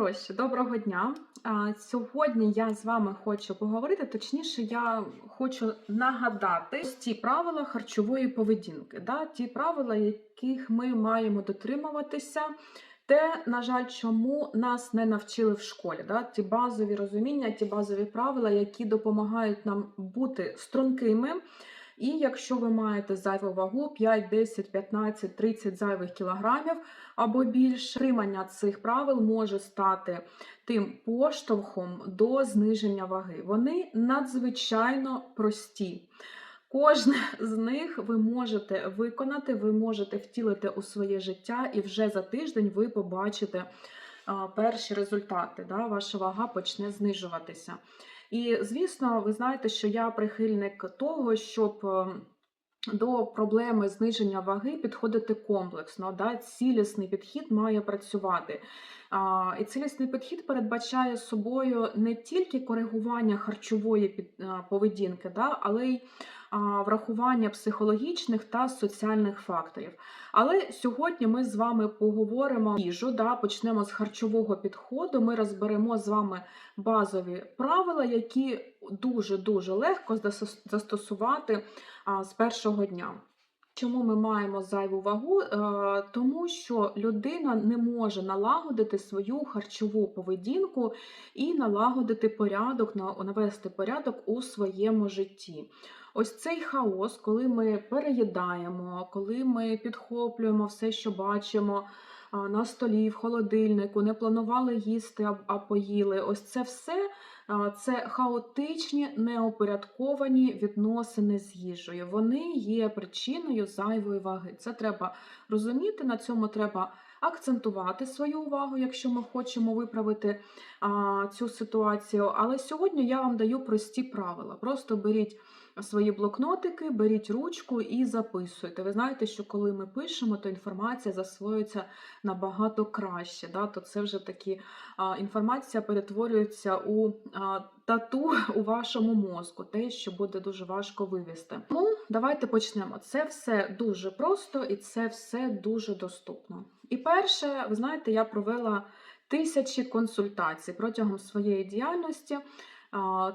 хороші, доброго дня. Сьогодні я з вами хочу поговорити. Точніше, я хочу нагадати ті правила харчової поведінки, да? ті правила, яких ми маємо дотримуватися. Те, на жаль, чому нас не навчили в школі, да? ті базові розуміння, ті базові правила, які допомагають нам бути стрункими. І якщо ви маєте зайву вагу 5, 10, 15, 30 зайвих кілограмів або більше, тримання цих правил може стати тим поштовхом до зниження ваги. Вони надзвичайно прості. Кожне з них ви можете виконати, ви можете втілити у своє життя, і вже за тиждень ви побачите перші результати. Да? Ваша вага почне знижуватися. І, звісно, ви знаєте, що я прихильник того, щоб е, до проблеми зниження ваги підходити комплексно. Да? Цілісний підхід має працювати. А, І цілісний підхід передбачає собою не тільки коригування харчової під- поведінки, да? але й врахування психологічних та соціальних факторів. Але сьогодні ми з вами поговоримо їжу, да? почнемо з харчового підходу. Ми розберемо з вами базові правила, які дуже-дуже легко застосувати з першого дня. Чому ми маємо зайву вагу? Е, Тому що людина не може налагодити свою харчову поведінку і налагодити порядок, на- навести порядок у своєму житті. Ось цей хаос, коли ми переїдаємо, коли ми підхоплюємо все, що бачимо на столі, в холодильнику, не планували їсти, а- поїли. Ось це все це хаотичні, неопорядковані відносини з їжею. Вони є причиною зайвої ваги. Це треба розуміти, на цьому треба акцентувати свою увагу, якщо ми хочемо виправити а, цю ситуацію. Але сьогодні я вам даю прості правила. Просто беріть свої блокнотики, беріть ручку і записуйте. Ви знаєте, що коли ми пишемо, то інформація засвоюється набагато краще. Да? То це вже такі а, інформація перетворюється у а, тату у вашому мозку, те, що буде дуже важко вивести. Ну, давайте почнемо. Це все дуже просто і це все дуже доступно. І перше, ви знаєте, я провела тисячі консультацій протягом своєї діяльності.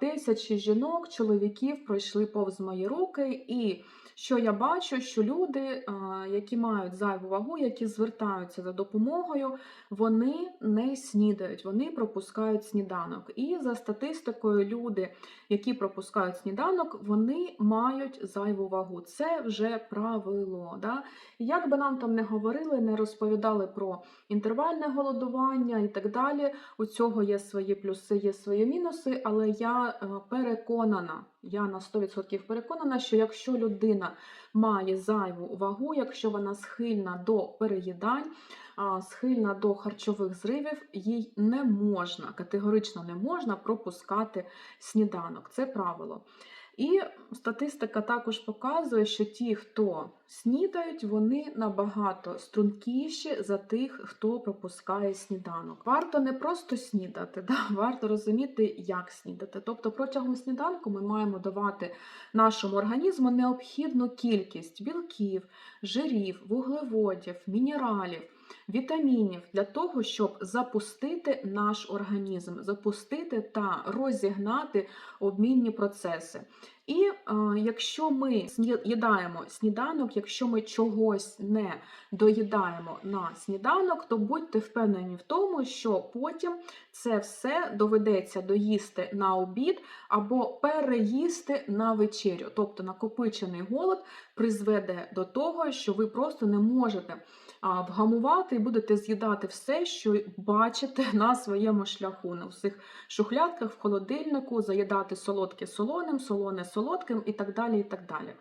Тисячі жінок, чоловіків пройшли повз мої руки, і що я бачу, що люди, які мають зайву вагу, які звертаються за допомогою, вони не снідають, вони пропускають сніданок. І за статистикою, люди, які пропускають сніданок, вони мають зайву вагу. Це вже правило. Да? Як би нам там не говорили, не розповідали про інтервальне голодування і так далі. У цього є свої плюси, є свої мінуси, але я е, переконана, я на 100% переконана, що якщо людина має зайву вагу, якщо вона схильна до переїдань, схильна до харчових зривів, їй не можна, категорично не можна пропускати сніданок. Це правило. І статистика також показує, що ті, хто снідають, вони набагато стрункіші за тих, хто пропускає сніданок. Варто не просто снідати, да? варто розуміти, як снідати. Тобто протягом сніданку ми маємо давати нашому організму необхідну кількість білків, жирів, вуглеводів, мінералів. Вітамінів для того, щоб запустити наш організм, запустити та розігнати обмінні процеси. І е, якщо ми їдаємо сніданок, якщо ми чогось не доїдаємо на сніданок, то будьте впевнені в тому, що потім це все доведеться доїсти на обід або переїсти на вечерю. Тобто накопичений голод призведе до того, що ви просто не можете вгамувати і будете з'їдати все, що бачите на своєму шляху, на всіх шухлядках, в холодильнику, заїдати солодке солоним, солоне солодким і так далі. і так далі.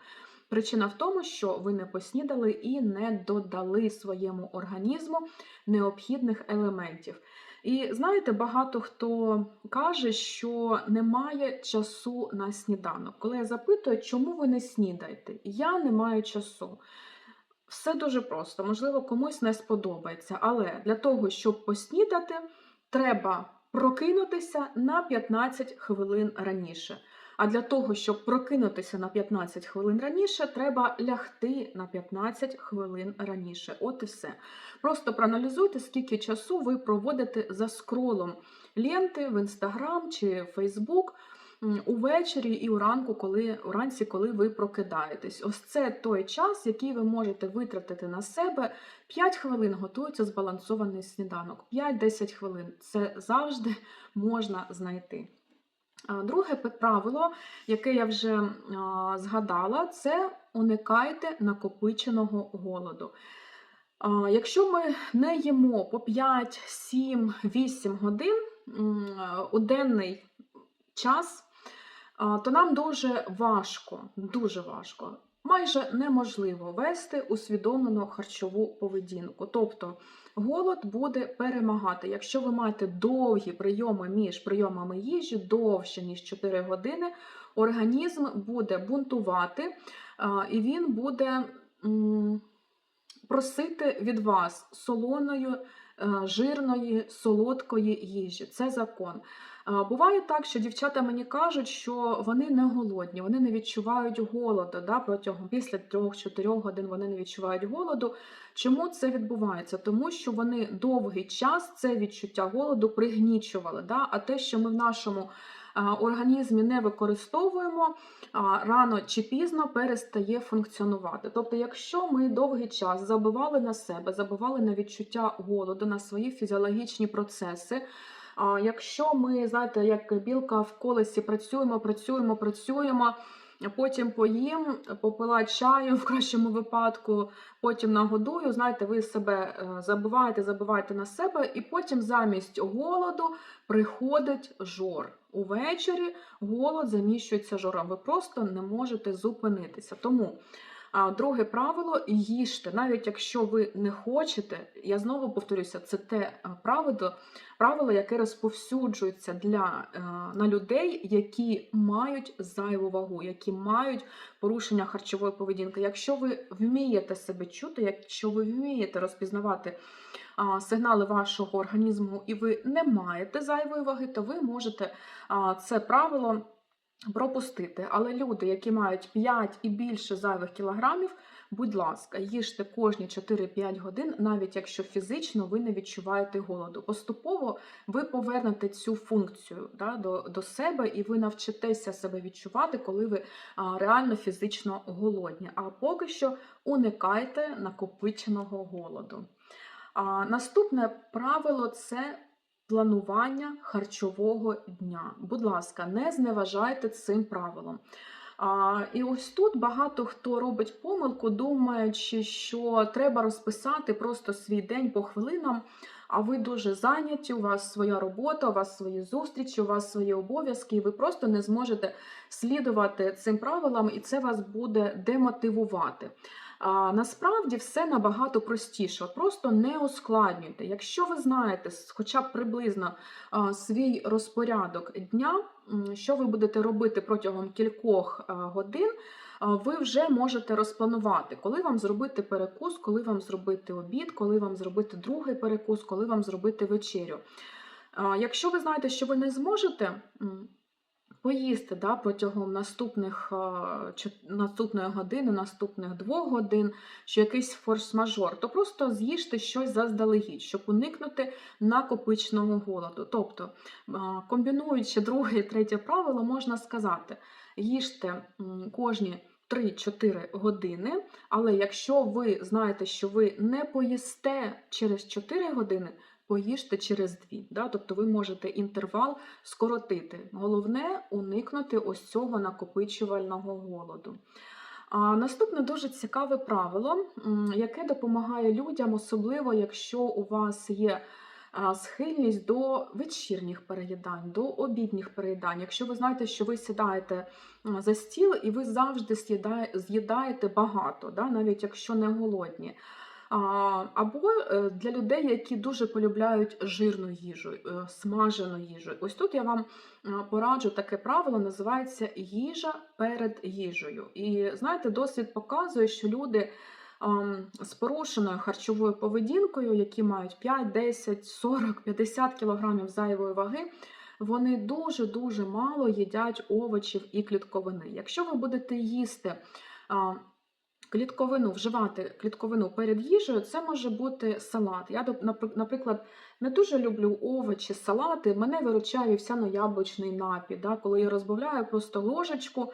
Причина в тому, що ви не поснідали і не додали своєму організму необхідних елементів. І знаєте, багато хто каже, що немає часу на сніданок. Коли я запитую, чому ви не снідаєте, я не маю часу. Все дуже просто, можливо, комусь не сподобається, але для того, щоб поснідати, треба прокинутися на 15 хвилин раніше. А для того, щоб прокинутися на 15 хвилин раніше, треба лягти на 15 хвилин раніше. От і все. Просто проаналізуйте, скільки часу ви проводите за скролом ленти в Інстаграм чи Фейсбук увечері і уранку, коли уранці, коли ви прокидаєтесь. Ось це той час, який ви можете витратити на себе. 5 хвилин готується збалансований сніданок. 5-10 хвилин це завжди можна знайти. Друге правило, яке я вже згадала, це уникайте накопиченого голоду. Якщо ми не їмо по 5, 7, 8 годин у денний час, то нам дуже важко, дуже важко, майже неможливо вести усвідомлену харчову поведінку. Тобто голод буде перемагати. Якщо ви маєте довгі прийоми між прийомами їжі, довше, ніж 4 години, організм буде бунтувати, і він буде просити від вас солоної, е, жирної, солодкої їжі. Це закон. Буває так, що дівчата мені кажуть, що вони не голодні, вони не відчувають голоду. Да? Протягом після 3-4 годин вони не відчувають голоду. Чому це відбувається? Тому що вони довгий час це відчуття голоду пригнічували. Да? А те, що ми в нашому організмі не використовуємо, рано чи пізно перестає функціонувати. Тобто, якщо ми довгий час забивали на себе, забивали на відчуття голоду, на свої фізіологічні процеси. Якщо ми, знаєте, як білка в колесі працюємо, працюємо, працюємо, потім поїм, попила чаю в кращому випадку, потім нагодую, знаєте, ви себе е, забиваєте, забиваєте на себе, і потім замість голоду приходить жор. Увечері голод заміщується жором. Ви просто не можете зупинитися. Тому а, друге правило їжте, навіть якщо ви не хочете, я знову повторюся, це те е, правило, правило, яке розповсюджується для, е, на людей, які мають зайву вагу, які мають порушення харчової поведінки. Якщо ви вмієте себе чути, якщо ви вмієте розпізнавати сигнали вашого організму, і ви не маєте зайвої ваги, то ви можете це правило пропустити. Але люди, які мають 5 і більше зайвих кілограмів, будь ласка, їжте кожні 4-5 годин, навіть якщо фізично ви не відчуваєте голоду. Поступово ви повернете цю функцію да, до, до себе, і ви навчитеся себе відчувати, коли ви а, реально фізично голодні. А поки що уникайте накопиченого голоду. А, наступне правило це планування харчового дня. Будь ласка, не зневажайте цим правилом. А, і ось тут багато хто робить помилку, думаючи, що треба розписати просто свій день по хвилинам. А ви дуже зайняті, у вас своя робота, у вас свої зустрічі, у вас свої обов'язки, і ви просто не зможете слідувати цим правилам, і це вас буде демотивувати. А, насправді все набагато простіше. Просто не ускладнюйте. Якщо ви знаєте хоча б приблизно а, свій розпорядок дня, що ви будете робити протягом кількох а, годин, а, ви вже можете розпланувати, коли вам зробити перекус, коли вам зробити обід, коли вам зробити другий перекус, коли вам зробити вечерю. А, Якщо ви знаєте, що ви не зможете. Поїсти да, протягом наступних, а, наступної години, наступних двох годин, що якийсь форс-мажор, то просто з'їжте щось заздалегідь, щоб уникнути накопичного голоду. Тобто, комбінуючи друге і третє правило, можна сказати: їжте кожні 3-4 години, але якщо ви знаєте, що ви не поїсте через 4 години, поїжте через 2. Да? Тобто ви можете інтервал скоротити. Головне уникнути ось цього накопичувального голоду. А наступне дуже цікаве правило, яке допомагає людям, особливо якщо у вас є схильність до вечірніх переїдань, до обідніх переїдань. Якщо ви знаєте, що ви сідаєте за стіл і ви завжди з'їдаєте багато, да? навіть якщо не голодні. Або е, для людей, які дуже полюбляють жирну їжу, е, смажену їжу. Ось тут я вам е, пораджу таке правило, називається їжа перед їжею. І знаєте, досвід показує, що люди з порушеною харчовою поведінкою, які мають 5, 10, 40, 50 кілограмів зайвої ваги, вони дуже-дуже мало їдять овочів і клітковини. Якщо ви будете їсти клітковину, вживати клітковину перед їжею, це може бути салат. Я, наприклад, не дуже люблю овочі, салати. Мене виручає вівсяно-яблучний напій. Да? Коли я розбавляю просто ложечку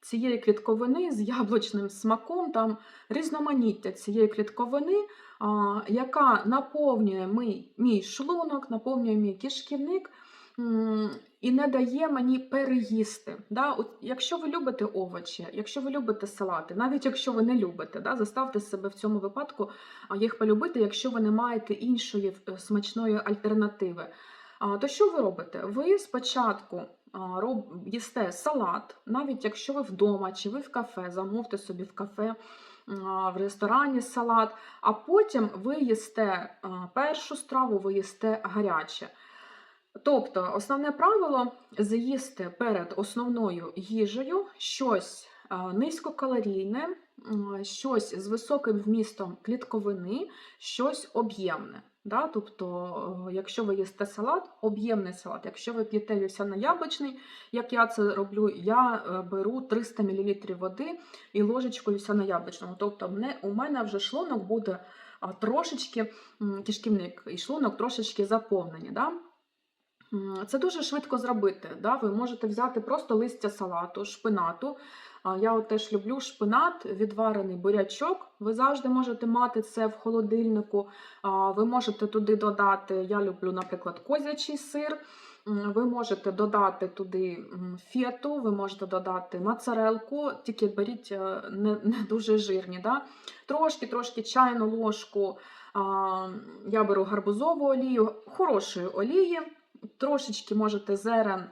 цієї клітковини з яблучним смаком, там різноманіття цієї клітковини, а, яка наповнює мій, мій шлунок, наповнює мій кишківник. І не дає мені переїсти. Да? От, якщо ви любите овочі, якщо ви любите салати, навіть якщо ви не любите, да, заставте себе в цьому випадку їх полюбити, якщо ви не маєте іншої е, смачної альтернативи. То що ви робите? Ви спочатку роб, їсте салат, навіть якщо ви вдома чи ви в кафе, замовте собі в кафе, в ресторані салат, а потім ви їсте першу страву, ви їсте гаряче. Тобто, основне правило з'їсти перед основною їжею щось низькокалорійне, щось з високим вмістом клітковини, щось об'ємне. Да? Тобто, е, якщо ви їсте салат, об'ємний салат. Якщо ви п'єте вівсяно-яблучний, як я це роблю, я е, беру 300 мл води і ложечку вівсяно-яблучного. Тобто, у мене вже шлунок буде трошечки, кишківник і шлунок трошечки заповнені. Да? Це дуже швидко зробити. Да? Ви можете взяти просто листя салату, шпинату. Я от теж люблю шпинат, відварений бурячок. Ви завжди можете мати це в холодильнику. Ви можете туди додати, я люблю, наприклад, козячий сир. Ви можете додати туди фету, ви можете додати моцарелку, тільки беріть е, не, не дуже жирні. Да? Трошки, трошки чайну ложку. Я беру гарбузову олію, хорошої олії трошечки можете зерен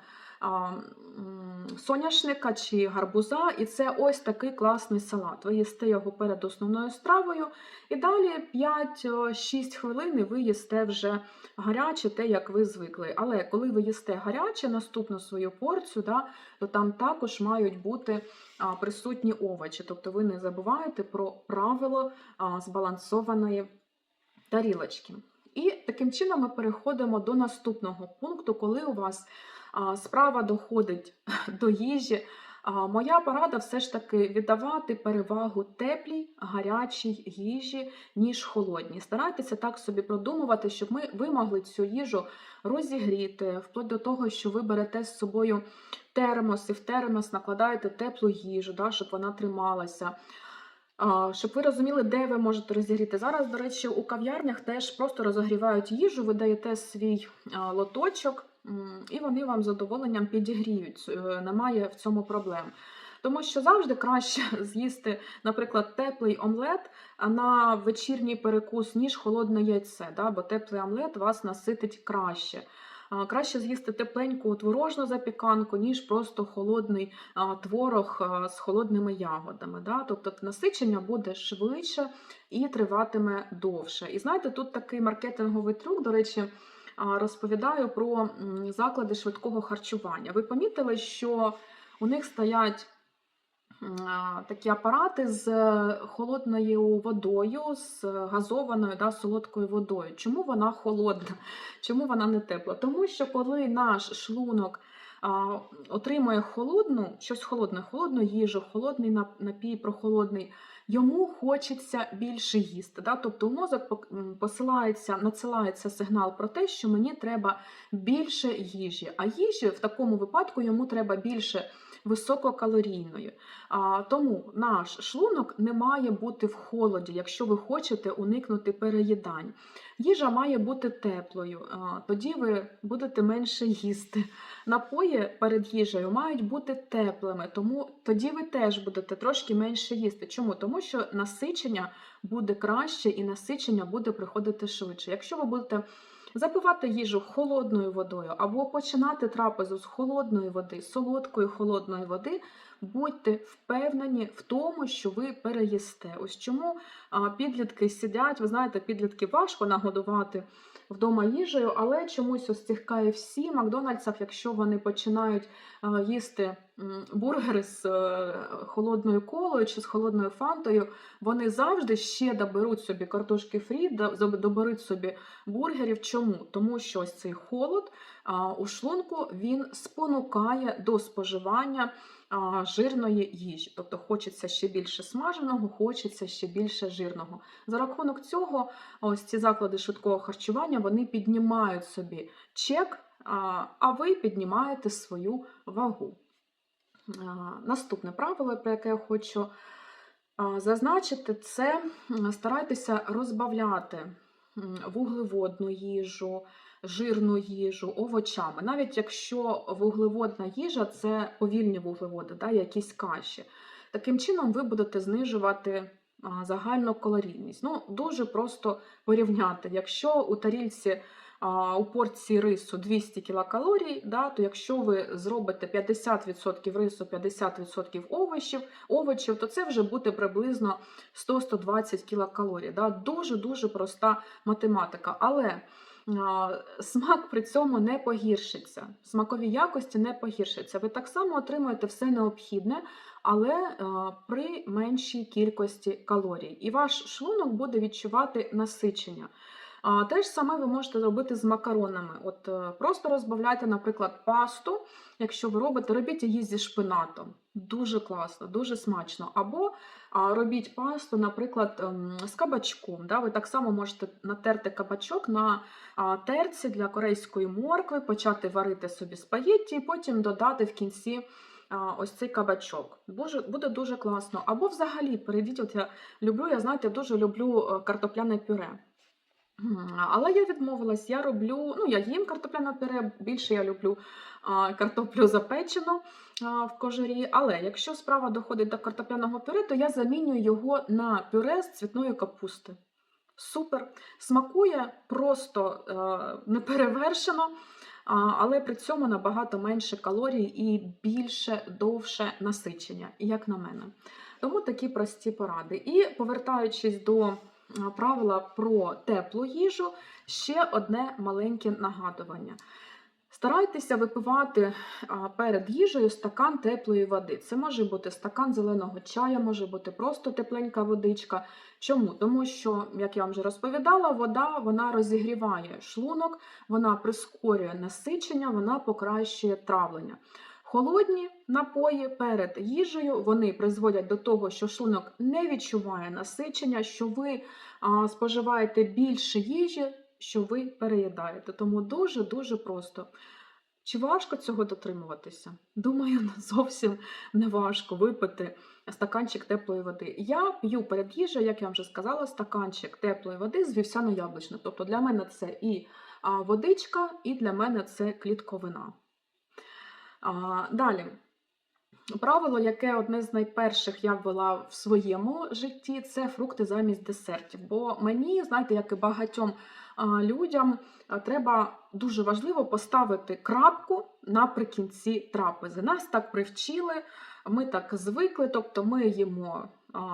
соняшника чи гарбуза, і це ось такий класний салат. Ви їсте його перед основною стравою, і далі 5-6 хвилин ви їсте вже гаряче, те, як ви звикли. Але коли ви їсте гаряче, наступну свою порцію, да, то там також мають бути присутні овочі. Тобто ви не забуваєте про правило збалансованої тарілочки. І таким чином ми переходимо до наступного пункту, коли у вас справа доходить до їжі. Моя порада все ж таки віддавати перевагу теплій, гарячій їжі, ніж холодній. Старайтеся так собі продумувати, щоб ми ви могли цю їжу розігріти, вплоть до того, що ви берете з собою термос і в термос накладаєте теплу їжу, да, щоб вона трималася. Щоб ви розуміли, де ви можете розігріти. Зараз, до речі, у кав'ярнях теж просто розогрівають їжу, ви даєте свій лоточок, і вони вам з задоволенням підігріють. Е, Немає в цьому проблем. Тому що завжди краще з'їсти, наприклад, теплий омлет на вечірній перекус, ніж холодне яйце, да? бо теплий омлет вас наситить краще. Краще з'їсти тепленьку творожну запіканку, ніж просто холодний творог з холодними ягодами. Да? Тобто насичення буде швидше і триватиме довше. І знаєте, тут такий маркетинговий трюк, до речі, розповідаю про заклади швидкого харчування. Ви помітили, що у них стоять такі апарати з холодною водою, з газованою да, солодкою водою. Чому вона холодна? Чому вона не тепла? Тому що коли наш шлунок а, отримує холодну, щось холодне, холодну їжу, холодний нап- напій прохолодний, йому хочеться більше їсти. Да? Тобто мозок посилається, надсилається сигнал про те, що мені треба більше їжі. А їжі в такому випадку йому треба більше висококалорійної. А, тому наш шлунок не має бути в холоді, якщо ви хочете уникнути переїдань. Їжа має бути теплою, а, тоді ви будете менше їсти. Напої перед їжею мають бути теплими, тому тоді ви теж будете трошки менше їсти. Чому? Тому що насичення буде краще і насичення буде приходити швидше. Якщо ви будете запивати їжу холодною водою або починати трапезу з холодної води, солодкої холодної води, будьте впевнені в тому, що ви переїсте. Ось чому підлітки сидять, ви знаєте, підлітки важко нагодувати вдома їжею, але чомусь ось цих KFC, Макдональдсах, якщо вони починають їсти бургери з е, холодною колою чи з холодною фантою, вони завжди ще доберуть собі картошки фрі, до- доберуть собі бургерів. Чому? Тому що ось цей холод у шлунку він спонукає до споживання жирної їжі. Тобто хочеться ще більше смаженого, хочеться ще більше жирного. За рахунок цього, ось ці заклади швидкого харчування вони піднімають собі чек, а ви піднімаєте свою вагу. Наступне правило, про яке я хочу зазначити, це старайтеся розбавляти вуглеводну їжу, жирну їжу овочами. Навіть якщо вуглеводна їжа це повільні вуглеводи, да, якісь каші. Таким чином ви будете знижувати загальну калорійність. Ну, дуже просто порівняти. Якщо у тарільці у порції рису 200 кілокалорій, да, то якщо ви зробите 50% рису, 50% овочів, овочів, то це вже буде приблизно 100-120 кілокалорій. Да. Дуже-дуже проста математика. Але смак при цьому не погіршиться. Смакові якості не погіршаться. Ви так само отримуєте все необхідне, але при меншій кількості калорій. І ваш шлунок буде відчувати насичення. Те ж саме ви можете зробити з макаронами. От е, просто розбавляйте, наприклад, пасту. Якщо ви робите, робіть її зі шпинатом. Дуже класно, дуже смачно. Або робіть пасту, наприклад, ем, з кабачком. Да? Ви так само можете натерти кабачок на терці для корейської моркви, почати варити собі спагетті, і потім додати в кінці ось цей кабачок. Буде дуже класно. Або взагалі перейдіть, от я люблю, я знаєте, дуже люблю е, картопляне пюре. Але я відмовилась, я роблю, ну я їм картопляне пюре, більше я люблю картоплю запечену в кожурі. Але якщо справа доходить до картопляного пюре, то я замінюю його на пюре з цвітної капусти. Супер! Смакує просто е, неперевершено, але при цьому набагато менше калорій і більше довше насичення, як на мене. Тому такі прості поради. І повертаючись до правила про теплу їжу, ще одне маленьке нагадування. Старайтеся випивати перед їжею стакан теплої води. Це може бути стакан зеленого чаю, може бути просто тепленька водичка. Чому? Тому що, як я вам вже розповідала, вода вона розігріває шлунок, вона прискорює насичення, вона покращує травлення. Холодні напої перед їжею вони призводять до того, що шлунок не відчуває насичення, що ви а, споживаєте більше їжі, що ви переїдаєте. Тому дуже-дуже просто. Чи важко цього дотримуватися? Думаю, зовсім не важко випити стаканчик теплої води. Я п'ю перед їжею, як я вже сказала, стаканчик теплої води з вівсяно-яблучною. Тобто для мене це і водичка, і для мене це клітковина. Далі. Правило, яке одне з найперших я ввела в своєму житті, це фрукти замість десертів. Бо мені, знаєте, як і багатьом людям, треба дуже важливо поставити крапку наприкінці трапези. Нас так привчили, ми так звикли, тобто ми їмо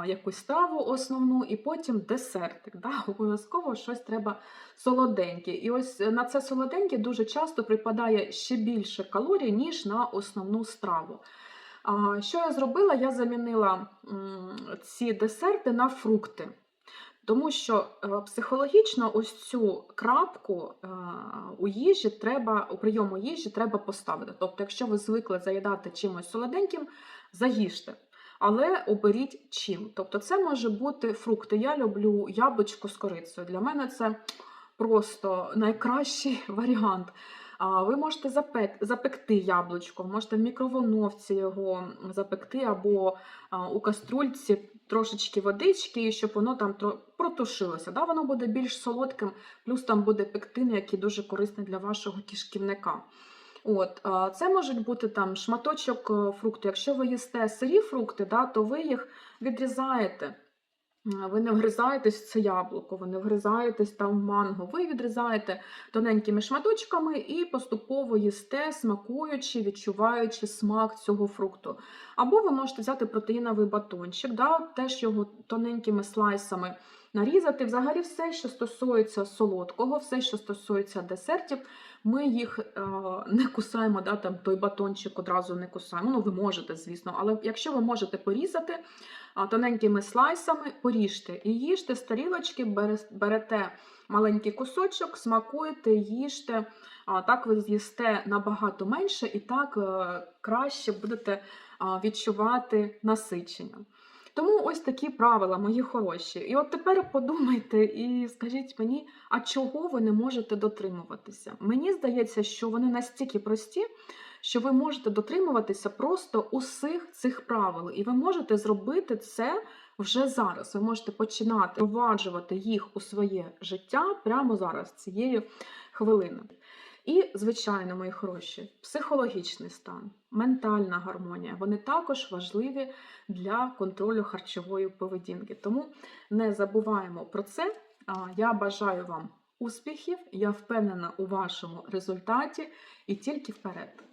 якусь страву основну і потім десертик. Да? Обов'язково щось треба солоденьке. І ось на це солоденьке дуже часто припадає ще більше калорій, ніж на основну страву. Що я зробила? Я замінила ці десерти на фрукти. Тому що е, психологічно ось цю крапку е, у їжі треба, у прийому їжі треба поставити. Тобто, якщо ви звикли заїдати чимось солоденьким, заїжте. Але оберіть чим. Тобто, це може бути фрукти. Я люблю яблучко з корицею. Для мене це просто найкращий варіант. Ви можете запекти яблучко, можете в мікроволновці його запекти, або у каструльці трошечки водички, щоб воно там протушилося. Да? Воно буде більш солодким, плюс там буде пектин, який дуже корисний для вашого кишківника. От, це можуть бути там шматочок е, фрукту. Якщо ви їсте сирі фрукти, да, то ви їх відрізаєте. Ви не вгризаєтесь в це яблуко, ви не вгризаєтесь там в манго. Ви відрізаєте тоненькими шматочками і поступово їсте, смакуючи, відчуваючи смак цього фрукту. Або ви можете взяти протеїновий батончик, да, теж його тоненькими слайсами нарізати. Взагалі, все, що стосується солодкого, все, що стосується десертів, Ми їх е, не кусаємо, да, там той батончик одразу не кусаємо. Ну, ви можете, звісно, але якщо ви можете порізати тоненькими слайсами, поріжте і їжте з тарілочки, берете маленький кусочок, смакуєте, їжте. Так ви з'їсте набагато менше і так е, краще будете відчувати насичення. Тому ось такі правила, мої хороші. І от тепер подумайте і скажіть мені, а чого ви не можете дотримуватися? Мені здається, що вони настільки прості, що ви можете дотримуватися просто усіх цих правил, і ви можете зробити це вже зараз. Ви можете починати впроваджувати їх у своє життя прямо зараз, цієї хвилини. І, звичайно, мої хороші, психологічний стан, ментальна гармонія вони також важливі для контролю харчової поведінки. Тому не забуваємо про це. Я бажаю вам успіхів, я впевнена у вашому результаті і тільки вперед.